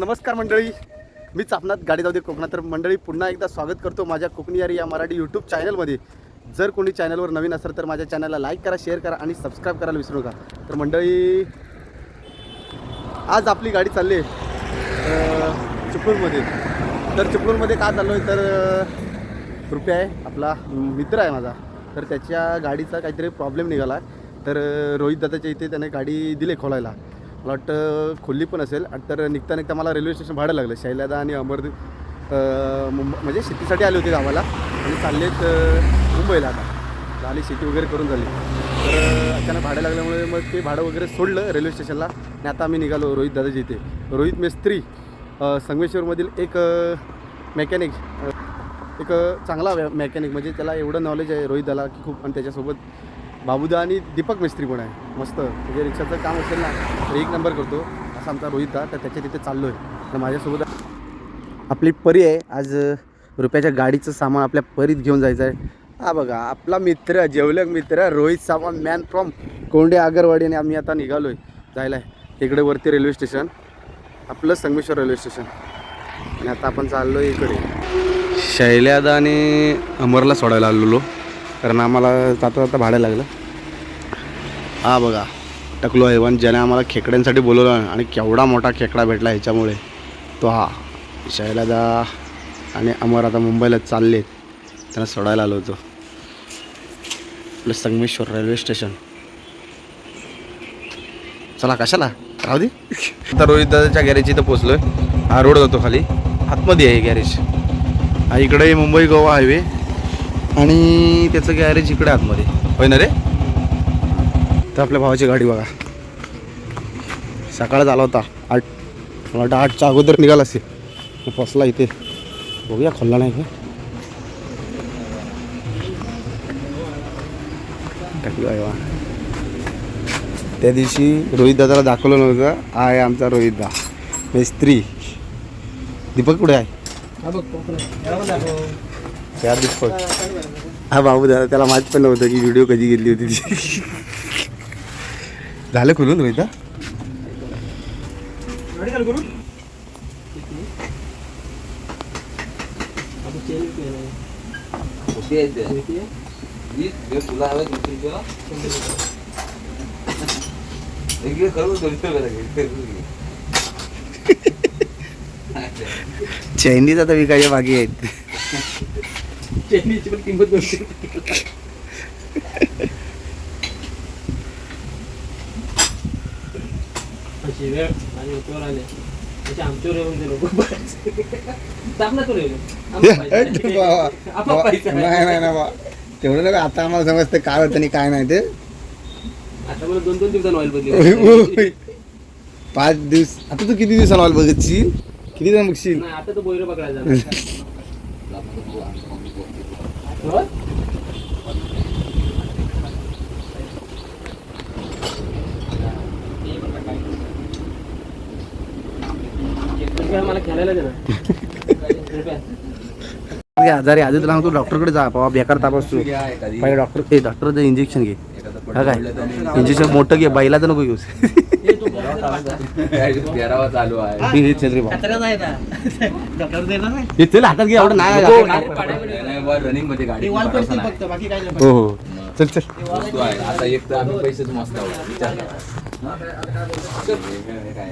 नमस्कार मंडळी. मी चापणात गाडी जाऊ दे कोकणात. तर मंडळी पुन्हा एकदा स्वागत करतो माझ्या कोकणी या मराठी यूट्यूब चॅनलमध्ये जर कोणी चॅनलवर नवीन असेल तर माझ्या चॅनलला लाईक करा शेअर करा आणि सबस्क्राईब करायला विसरू नका. तर मंडळी आज आपली गाडी चालली आहे अं, चिपळूणमध्ये. तर चिपळूणमध्ये का चाललो आहे तर कृपया रुपया आहे. आपला मित्र आहे माझा. तर त्याच्या गाडीचा काहीतरी प्रॉब्लेम निघाला. तर रोहित दादाच्या इथे त्याने गाडी दिली खोलायला. मला वाटतं खोलली पण असेल. आणि तर निघता निघता मला रेल्वे स्टेशन भाडं लागलं. शैलादा आणि अमरदीप मुंबई म्हणजे शेतीसाठी आले होते गावाला. आणि चाललेत मुंबईला आता. आली शेती वगैरे करून झाली. तर अचानक भाडं लागल्यामुळे मग ते भाडं वगैरे सोडलं रेल्वे स्टेशनला आणि आता आम्ही निघालो रोहित दादाजी इथे. रोहित मेस्त्री संगमेश्वरमधील एक मेकॅनिक एक चांगला मेकॅनिक म्हणजे त्याला एवढं नॉलेज आहे रोहित दाला की खूप आणि त्याच्यासोबत बाबूदा आणि दीपक मिस्त्री कोण आहे. मस्त. म्हणजे रिक्षाचं काम असेल ना तर एक नंबर करतो. असा आमचा रोहित दा तर त्याच्या तिथे चाललो आहे तर माझ्यासोबत आपली परी आहे. आज रुपयाच्या गाडीचं सामान आपल्या परीत घेऊन जायचं आहे हा बघा आपला मित्र जेवलक मित्र रोहित सामान मॅन फ्रॉम कोंडे आगरवाडी आणि आम्ही आता निघालो आहे जायला आहे. इकडे वरती रेल्वे स्टेशन आपलं संगमेश्वर रेल्वे स्टेशन आणि आता आपण चाललो आहे इकडे. शैल्यादा आणि अमरला सोडायला आलेलो. कारण आम्हाला जाता जाता भाडं लागलं. हा बघा टकलो हैवान ज्याने आम्हाला खेकड्यांसाठी बोलवलं आणि केवढा मोठा खेकडा भेटला ह्याच्यामुळे तो हा शैलादा आणि अमर आता मुंबईला चाललेत. त्यांना सोडायला आलो होतो. आपलं संगमेश्वर रेल्वे स्टेशन चला कशाला? राहू दे. आता रोहित दादाच्या गॅरेज इथं पोचलोय हा रोड जातो खाली. आतमध्ये आहे गॅरेज हा इकडे मुंबई गोवा हायवे आणि त्याचं गॅरेज इकडे आतमध्ये. होय ना रे? तर आपल्या भावाची गाडी बघा. सकाळ झाला होता. आठ मला वाटतं आठच्या अगोदर निघाला असेल. मग फसला इथे. बघूया खोलला नाही का? त्या दिवशी रोहित दादाला दाखवलं नव्हतं. आहे आमचा रोहित दा. मेस्त्री. दीपक कुठे आहे? त्या दीपक हा बाबू दादा त्याला माहीत पण नव्हतं की व्हिडिओ कधी गेली होती ती. झालं खुलून रोहित चैनीज आता विकायच्या बाकी आहेत. चैनीची पण किंमत दोनशे रुपये. अशी वेळ आणि उपयोग आले. त्याचे आमच्यावर येऊन दिलो दाबला तो रेल्वे नाही नाही ना बा तेवढं नका आता आम्हाला समजतं काय होतं आणि काय नाही ते. आता मला दोन दोन दिवसांनी ऑइल बदली. पाच दिवस. आता तू किती दिवसाला ऑल बघशील किती जण बघशील? नाही आता तो बोयर पकडायचा हो? रुपया मला खेळायला दे ना रुपया. घे, आजारी आधी तुला तू डॉक्टरकडे जा बाबा बेकार ताप असतो पहिले डॉक्टर हे डॉक्टरचं इंजेक्शन घे. हा काय? इंजेक्शन मोठं घे बैलाचं नको घेऊस. हे तो चालू आहे. हे. डॉक्टर. हे हातात घे एवढं नाही. रनिंगमध्ये गाडी वाल करते. फक्त, बाकी काही नाही. हो हो चल चल वस्तू आहे आता एक तर आम्ही पैसेच मस्त आहोत विचार करा. हे काय?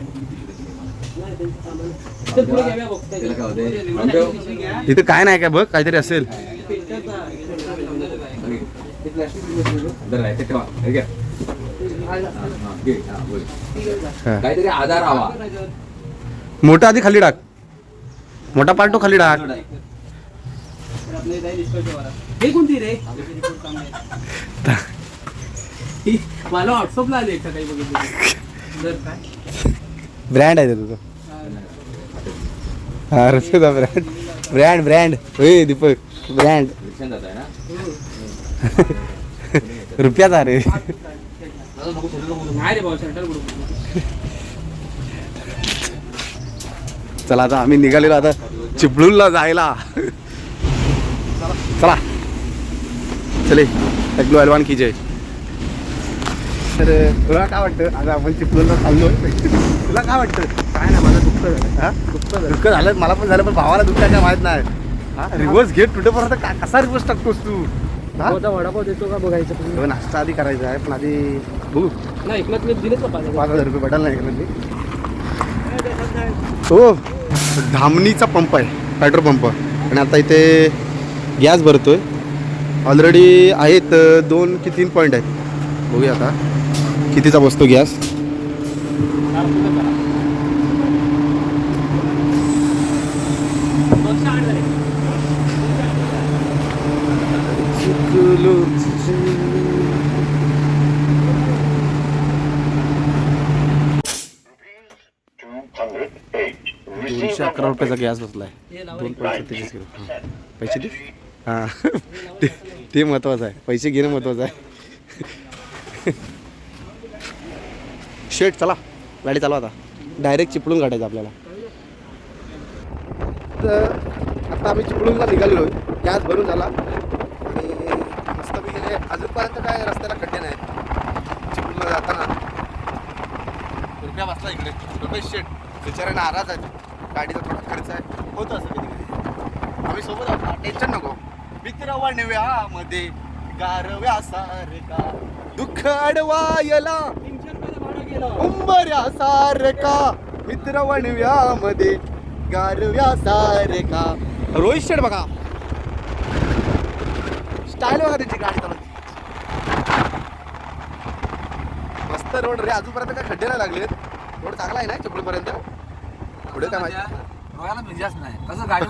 चल, पुढे घ्या, बघ. त्याला काय होतंय? म्हणजे इथं काय नाही काय बघ काहीतरी असेल ते plastic अंदर आहे, ते ठेवा. हे घ्या. हा, हा, घे. हा, बोल. हा. काहीतरी आधार हवा मोठा आधी खाली टाक मोठा पार्टो खाली टाक हे कोणती रे? मला व्हॉट्सअपला आली एकटा काही बघितलं जर काय? ब्रँड आहे ते तुझं. हा रसोदा ब्रँड ब्रँड ब्रँड होय दीपक ब्रँड रुपयाचा रे. चला आता आम्ही निघालेलो आता चिपळूणला जायला. चला. चले टकलू अलवान की जय तर तुला काय वाटतं? आता आपण चिपळूणला चाललो तुला काय वाटतं? काय नाही माझं दुःख झालं. हा? दुःख दुःख झालं? मला पण झालं पण भावाला दुःख काय माहीत नाही. हा? रिवर्स घेत आता का कसा रिवर्स टाकतोस तू? हा? वडापाव देतो का बघायचं नाश्ता आधी करायचा आहे पण आधी बघू. नाही एकनाथ मी दिलेच पाच हजार रुपये भेटायला नाही मी हो धामणीचा पंप आहे पेट्रोल पंप. आणि आता इथे गॅस भरतोय? ऑलरेडी आहेत दोन की तीन पॉईंट आहेत. बघूया आता. कितीचा बसतो गॅस? दोनशे अकरा रुपयाचा गॅस बसलाय. दोन पॉईंट सत्तेचाळीस किलो. पैसे दे. हां. ते ते महत्त्वाचं आहे. पैसे घेणं महत्त्वाचं आहे. शेट चला. गाडी चालवा आता. डायरेक्ट चिपळून काढायचं आपल्याला. तर आता आम्ही चिपळूणला निघालेलो गॅस भरून झाला. आणि मस्तपैकी गेले अजूनपर्यंत काय रस्त्याला खड्डे नाहीत. चिपळूणला जाताना. रुपया वाचला इकडे. रुपये शेट बिचारे नाराज आहे. गाडीचा थोडा खर्च आहे. होतं असं कधी आम्ही सोबत आहोत. टेन्शन नको. मित्रमध्ये गारव्या सारका दुःख अडवायला उंबऱ्या सारका मित्रमध्ये गारव्या सारका रोहित शेठ बघा. स्टाईल बघा त्याची गाडी चालवण्याची मस्त रोड रे अजूनपर्यंत काय खड्डे नाही लागलेत. रोड चांगला आहे ना चिपळूणपर्यंत पुढे काय माहिती? रोगाला मजाच नाही. कसं गाडी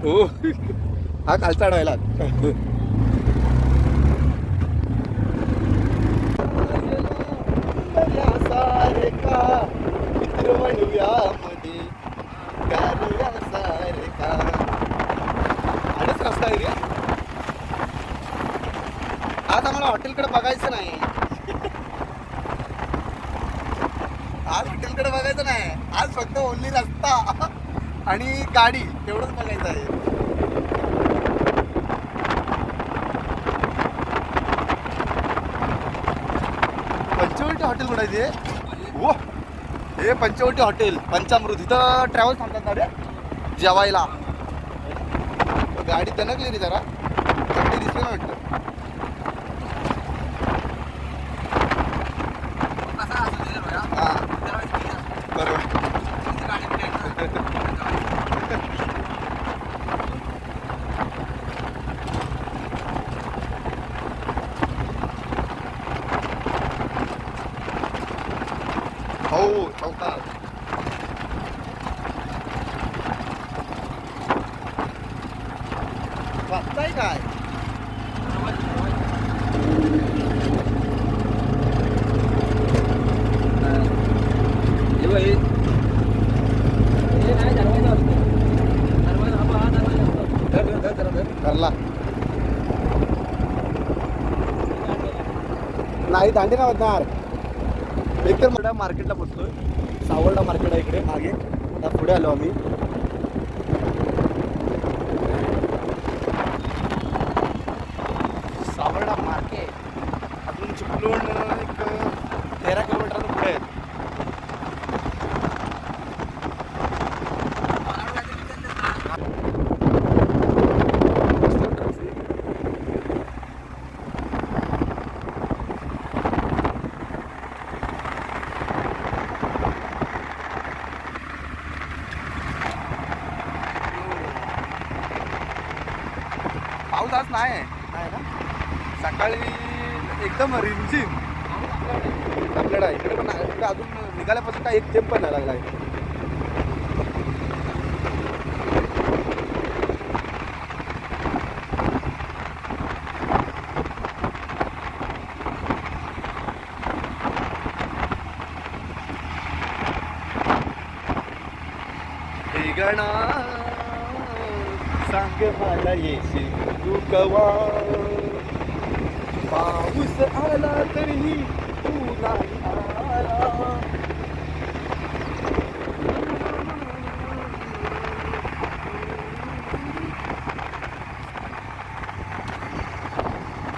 हो. हा खालचा अडवायला रस्ता आहे आज आम्हाला हॉटेलकडे बघायचं नाही. आज हॉटेलकडे बघायचं नाही. आज फक्त ओनली रस्ता आणि गाडी तेवढंच बघायचं आहे. पंचवटी ते कुठायचे हे पंचवटी हॉटेल पंचामृत. इथं ट्रॅव्हल्स थांबतात ना रे? जेवायला. गाडी तनकली रे जरा गाडी दिसली ना वाटतं हा बरोबर हो चौकात वाचताय काय करला नाही दांडी नाही वाजणार. एकतर मोठ्या मार्केटला पोचलोय सावर्डा मार्केट आहे इकडे मागे. आता पुढे आलो आम्ही सावर्डा मार्केट अजून चिपळूण एक तेरा किलोमीटर पुढे आहे मस्त traffic. पाऊस आज नाही आहे नाही ना सकाळी एकदम रिमझिम आपल्याला इकडे पण इकडे अजून निघाल्यापासून काय एक थेंब पण नाही लागला आहे. सांग मला येशील तू कवा? पाऊस आला तरीही तू नाही आला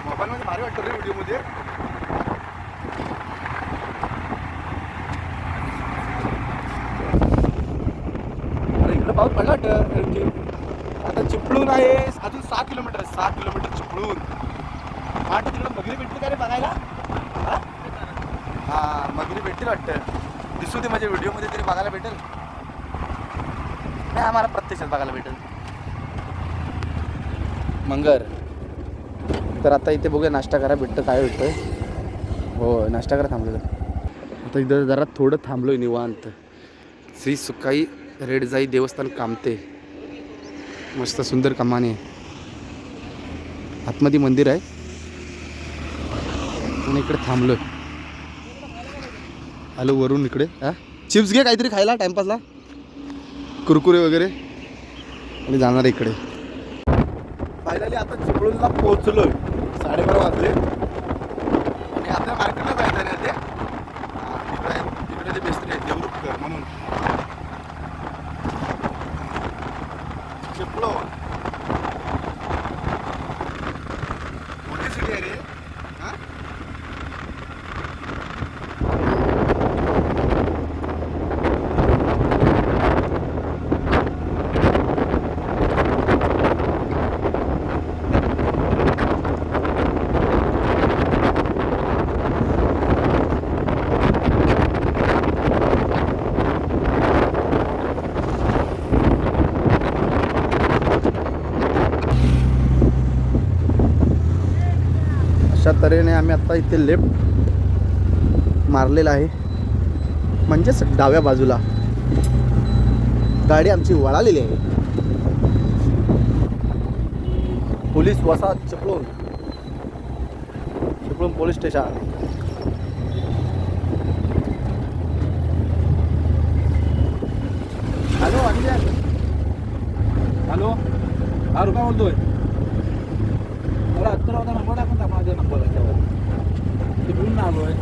मोबाईलमध्ये भारी वाटतं रे व्हिडिओमध्ये तिकडे पाऊस पडला वाटतं म्हणजे आता चिपळूण आहे अजून सहा किलोमीटर आहे सहा किलोमीटर चिपळून वाटतं तिकडे मगरी भेटली का रे बघायला? हा? मगरी भेटतील वाटतं. दिसू दे माझ्या व्हिडिओमध्ये तरी बघायला भेटेल. नाही आम्हाला प्रत्यक्षात बघायला भेटेल. मंगर. तर आता इथे बघूया नाश्ता करा भेटतं काय भेटतं हो नाश्ता करा थांबलो आता इथं जरा थोडं थांबलोय निवांत. श्री सुकाई रेडजाई देवस्थान कामते. मस्त सुंदर कमाने आतमध्ये मंदिर आहे. आणि इकडे थांबलोय. आलो वरून इकडे. हा? चिप्स घे काहीतरी खायला टाइमपासला कुरकुरे वगैरे. आणि जाणार इकडे. फायनली आता चिपळूणला पोहोचलोय. साडेबारा वाजले आणि आता मार्केटला जायचं आहे ते हा, तिकडे तिकडे ते बेस्ट आहे देवरुखकर म्हणून चिपळूण मोठी सिटी आहे रे हा अशा तऱ्हेने आम्ही आत्ता इथे लेफ्ट मारलेला आहे. म्हणजेच डाव्या बाजूला. गाडी आमची वळालेली आहे. पोलीस वसाहत Chiplun. Chiplun police station. Hello Anil hello. हा रुपया बोलतोय मला अत्तर होता नंबर टाकून टाक माझ्या नंबर त्यावर तिकडून ना आलोय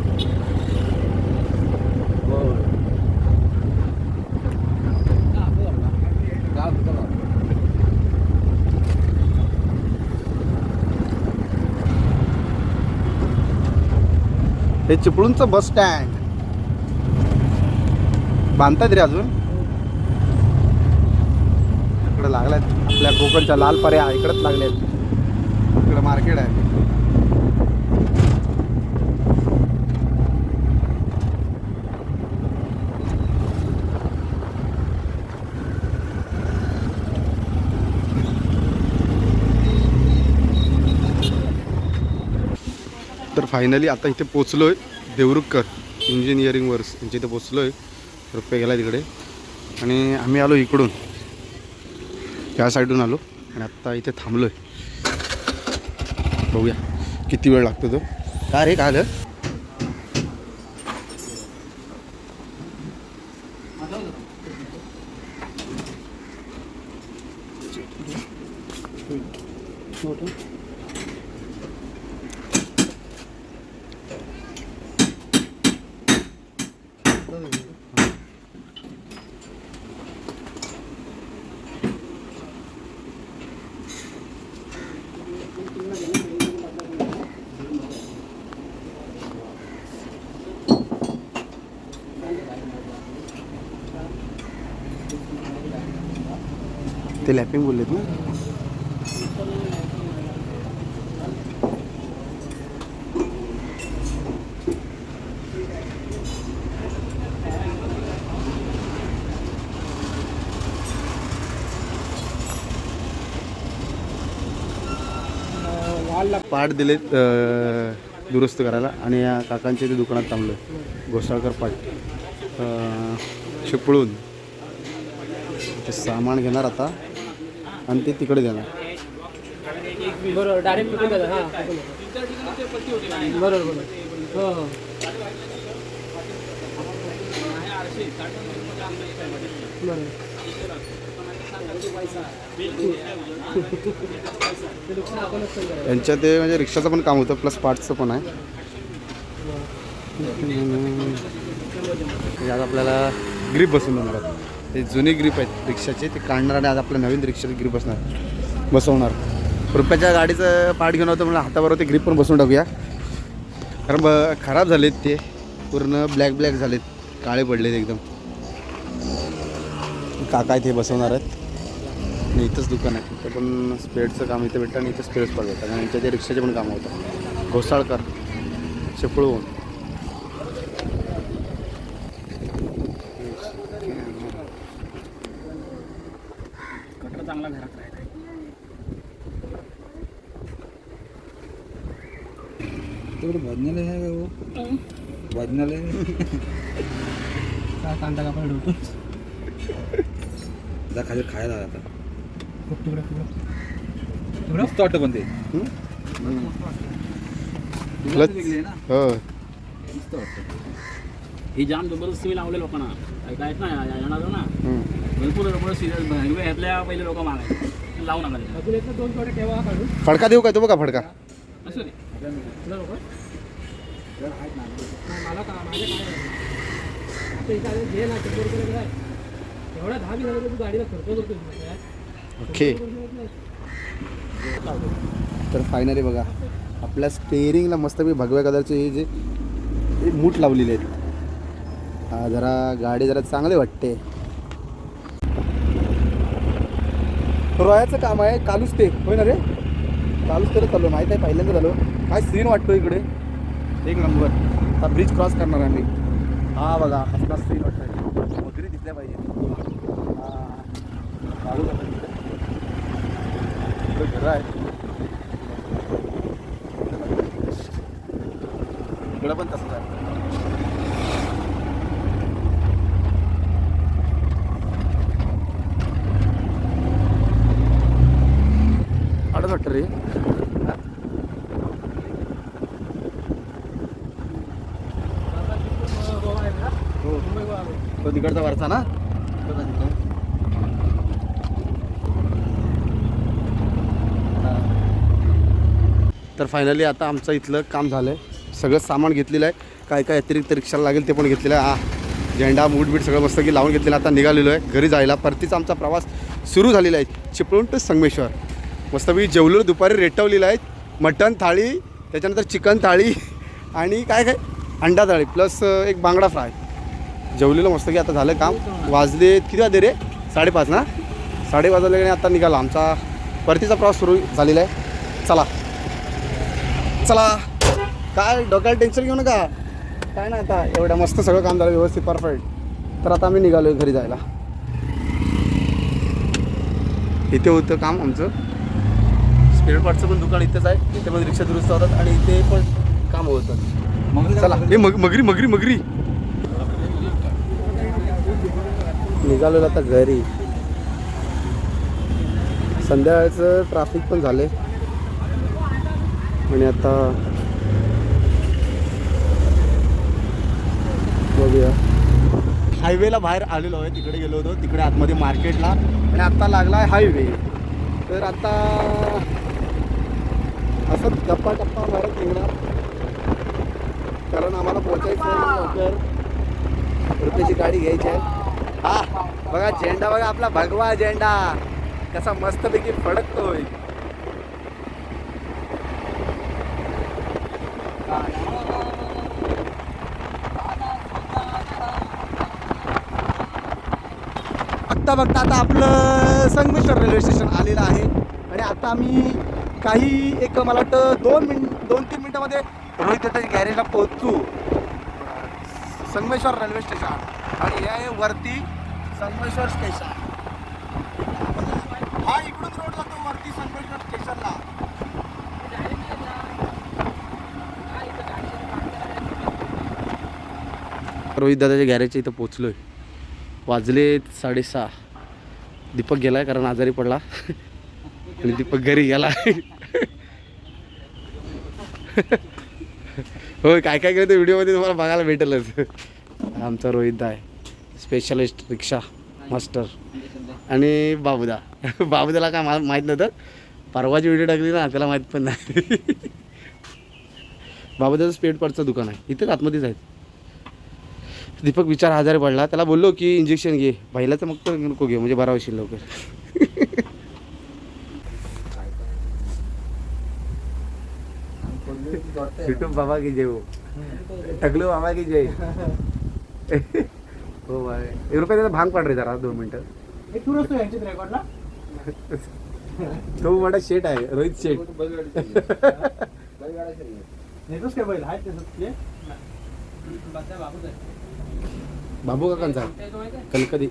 होय हा, असं जमलं. गाव कुठं गाव? हे चिपळूणचं बस स्टँड बांधतात रे अजून? इकडे लागलाय आपल्या कोकणच्या लाल पर्या इकडेच लागले इकडे मार्केट आहे तर फायनली आता इथे पोचलो आहे देवरुखकर इंजिनिअरिंग वर्स यांच्या इथे पोचलो आहे रुपये गेला तिकडे. आणि आम्ही आलो इकडून. त्या साईडून आलो. आणि आत्ता इथे थांबलो आहे बघूया. किती वेळ लागतो तो? का रे? काय आलं? ते लॅपिंग बोललेत ना. पाठ दिले दुरुस्त करायला आणि या काकांच्या ते दुकानात थांबलो घोसाळकर पाठ. शिपळून. ते सामान घेणार आता. आणि ते तिकडे देणार बरोबर डायरेक्ट हां. कुठून बरोबर बरोबर हो. हो बरोबर ते म्हणजे रिक्षाचं पण काम होतं प्लस पार्ट्सचं पण आहे. आज आपल्याला ग्रीप बसून देणार. ते जुने ग्रीप आहेत रिक्षाचे ते काढणार आणि आज आपल्या नवीन रिक्षाचे ग्रीप बसणार बसवणार. रुपयाच्या गाडीचं पाठ घेऊन होतं म्हणून हातावर ते ग्रीप पण बसवून टाकूया. कारण ब खराब झालेत ते पूर्ण ब्लॅक ब्लॅक झालेत काळे पडलेत एकदम. काका इथे बसवणार आहेत. आणि इथंच दुकान आहे. इथं पण स्पेडचं काम इथे भेटतं आणि इथं स्पेड्स पडतात आणि यांच्या ते रिक्षाचे पण कामं होतात. घोसाळकर चिपळून चांगला घरात राहिला तिकडे भजनालय आहे का हो? भजनालय काय कांदा कापड ठेवतो जा खाली खायला आता. तिकडं तिकडं. मस्त वाटतं पण ते. हं? दुधाचं वेगळी आहे ना? हो. मस्त वाटतं. ही जाम जबरदस्ती मी लावले लोकांना. ना येणार ना. हं. भरपूर हिरवे पहिले लोक मागायचे लावू नका दोन थोडे ठेवा काढून. फडका देऊ काय? तो बघा फडका? असं का एवढा दहा तू गाडीला खर्च करतो ओके. तर फायनली बघा आपल्या स्टेअरिंगला मस्तपैकी भगव्या कलरचे हे जे मूठ लावलेले आहेत. जरा गाडी जरा चांगली वाटते. रोयाचं काम आहे कालूच ते होय ना रे? कालूच तेला चालू माहीत आहे पहिल्यांदा झालो. काय सीन वाटतो इकडे? एक नंबर हा ब्रिज क्रॉस करणार आम्ही. हा बघा असला सीन वाटतोय. वगैरे दिसल्या पाहिजे. हा चालू करतात इकडे. इकडं पण तसंच आहे तो तिकडचा वरचा ना? तर फायनली आता आमचं इथलं काम झालं आहे सगळं सामान घेतलेलं आहे. काय काय अतिरिक्त रिक्षाला लागेल ते पण घेतलेलं आहे. हा झेंडा मूठ बीट सगळं मस्त की लावून घेतलेलं आता निघालेलो आहे. घरी जायला परतीचा आमचा प्रवास सुरू झालेला आहे. चिपळूण टू संगमेश्वर. मस्तपैकी जेवलेलो दुपारी रेटवलेलं आहे. मटण थाळी त्याच्यानंतर चिकन थाळी आणि काय काय? अंडा थाळी प्लस एक बांगडा फ्राय. जेवलेलं मस्त की आता झालं काम. वाजले किती वाजले रे? साडेपाच ना? साडेपाच वाजले आणि आता निघाला. आमचा परतीचा प्रवास सुरू झालेला आहे. चला. चला. काय डोक्याला टेन्शन घेऊ नका. काय नाही आता. एवढं मस्त सगळं काम झालं व्यवस्थित परफेक्ट तर आता आम्ही निघालो घरी जायला. इथे होतं काम आमचं. स्पेअर पार्टचं पण दुकान इथेच आहे. इथे पण रिक्षा दुरुस्त होतात आणि इथे पण काम होतं मग चला. हे मग मगरी मगरी मगरी. निघालो आता घरी. संध्याकाळचं ट्रॅफिक पण झाले आणि आता बघूया. हायवेला बाहेर आलेलो आहे. तिकडे गेलो होतो. तिकडे आतमध्ये मार्केटला आणि आता लागला आहे हायवे तर आता असंच गप्पा टप्पा मारत निघणार कारण आम्हाला पोहोचायचं आहे लवकर. रुपयाची गाडी घ्यायची आहे. हा बघा झेंडा बघा आपला भगवा झेंडा. कसा मस्तपैकी फडकतोय. बघता बघता आता आपलं संगमेश्वर रेल्वे स्टेशन आलेलं आहे. आणि आता आम्ही काही एक मला वाटतं दोन मिनिट दोन तीन मिनिटामध्ये रोहित गॅरेजला पोहोचू. Sangameshwar railway station. आणि हे आहे वरती संगमेश्वर स्टेशन. हा इकडून रोड जातो वरती संगमेश्वर स्टेशनला. रोहित दादाच्या गॅरेजच्या इथं पोचलोय वाजले साडेसहा. दीपक गेलाय कारण आजारी पडला. आणि दीपक घरी गेला. होय काय काय केलं ते व्हिडिओमध्ये तुम्हाला बघायला भेटेलच. आमचा रोहित दा आहे स्पेशलिस्ट रिक्षा मास्टर आणि बाबूदा. बाबूदाला काय मला माहीत नव्हतं. परवाची व्हिडिओ टाकली ना त्याला माहीत पण नाही. बाबूदाचं स्पेड पार्टचं दुकान आहे. इथेच आतमध्येच आहेत. दीपक विचार आजारी पडला. त्याला बोललो की इंजेक्शन घे. पहिल्याचं मग तर नको घे म्हणजे बरा होशील लवकर. युट्यूब बाबा की जय हो टकलो बाबा की जय हो बाय. एक रुपये त्याचा भांग पाड रे जरा दोन मिनटं. तो मोठा शेट आहे रोहित शेट. नेतोस काय बैल? आहेत ते बाबू काकांचा. कलकदी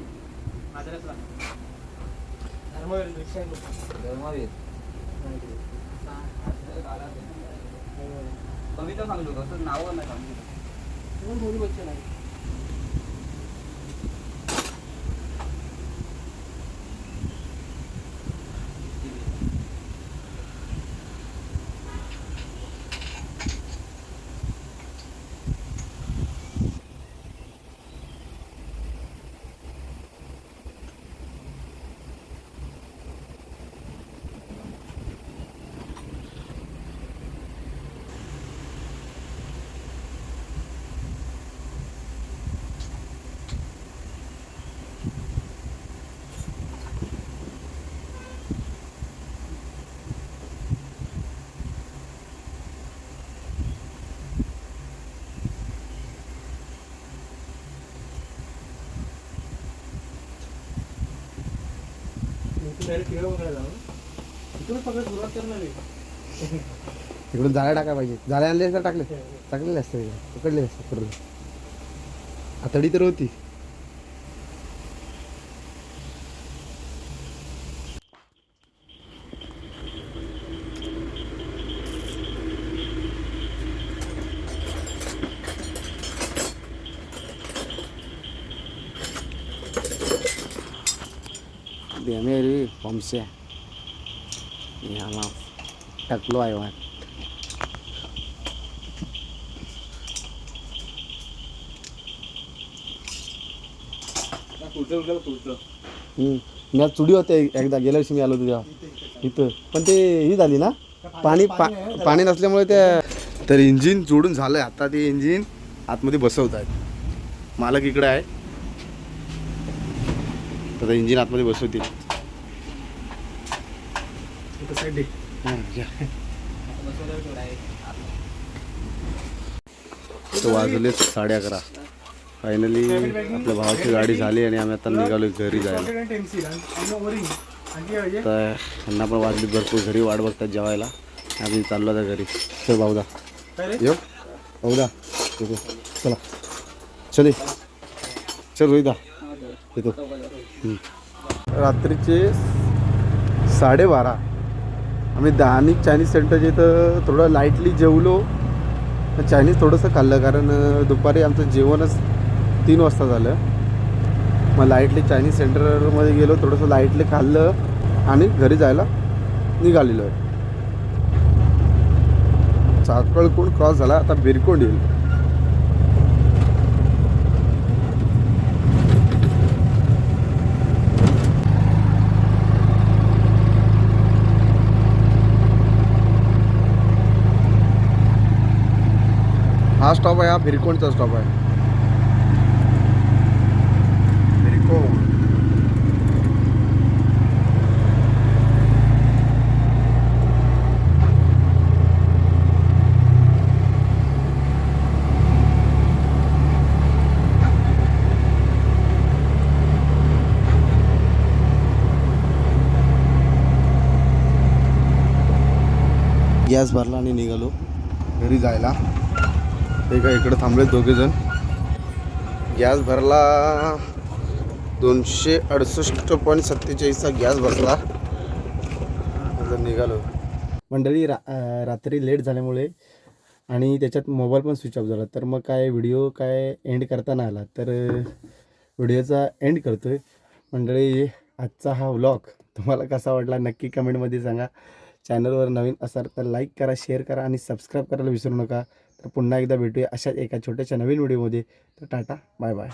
कविता सांगतो कसं नाव नाही सांगतो इथूनच सगळं सुरुवात करणार आहे. इकडून जाळ्या टाका पाहिजे. जाळ्या आणले असतात टाकले टाकलेले असते पकडले असते आतडी तर होती. पुढचं उठलं पुढचं हम्म. मी आज चुडी होते एकदा गेल्या वर्षी मी आलो तेव्हा इथं पण ते ही झाली ना? पाणी पा- पाणी नसल्यामुळे त्या तर इंजिन जोडून झालंय आता ते इंजिन आतमध्ये बसवत आहेत. मालक इकडे आहे. आता इंजिन आतमध्ये बसवतील. हा, घ्या. तो वाजले साडे अकरा. फायनली आपल्या भावाची गाडी झाली आणि आम्ही आता निघालो घरी जायला. तर त्यांना पण वाजली भरपूर घरी वाट बघतात जेवायला. आम्ही चाललो आता घरी. चल भाऊदा. येऊ? भाऊदा येतो. चला. चल ये. चल रोहिदा. येतो. रात्रीचे साडेबारा. आम्ही दानिक चायनीज सेंटरच्या इथं थोडं लाईटली जेवलो. चायनीज थोडंसं खाल्लं कारण दुपारी आमचं जेवणच तीन वाजता झालं. मग लाईटली चायनीज सेंटरमध्ये गेलो थोडंसं लाईटली खाल्लं आणि घरी जायला निघालेलो. आहे चाकळकोण क्रॉस झाला आता बिरकोंड येईल. हा स्टॉप आहे हा भिरकोणचा स्टॉप आहे. भिरकोण गॅस भरला आणि निघालो घरी जायला. ते काय इकडे थांबले दोघे जण. गॅस भरला. दोनशे अडुसष्ट पॉईंट सत्तेचाळीसचा गॅस भरला. निघालो. मंडळी रा रात्री लेट झाल्यामुळे आणि त्याच्यात मोबाईल पण स्विच ऑफ झाला. तर मग काय व्हिडिओ काय एंड करता नाही आला. तर व्हिडिओचा एंड करतोय. मंडळी आजचा हा व्लॉग तुम्हाला कसा वाटला नक्की कमेंटमध्ये सांगा. चॅनलवर नवीन असाल तर लाईक करा शेअर करा आणि सबस्क्राईब करायला विसरू नका. तर पुन्हा एकदा भेटूया अशाच एका छोट्याशा नवीन व्हिडिओमध्ये. तर टाटा बाय बाय.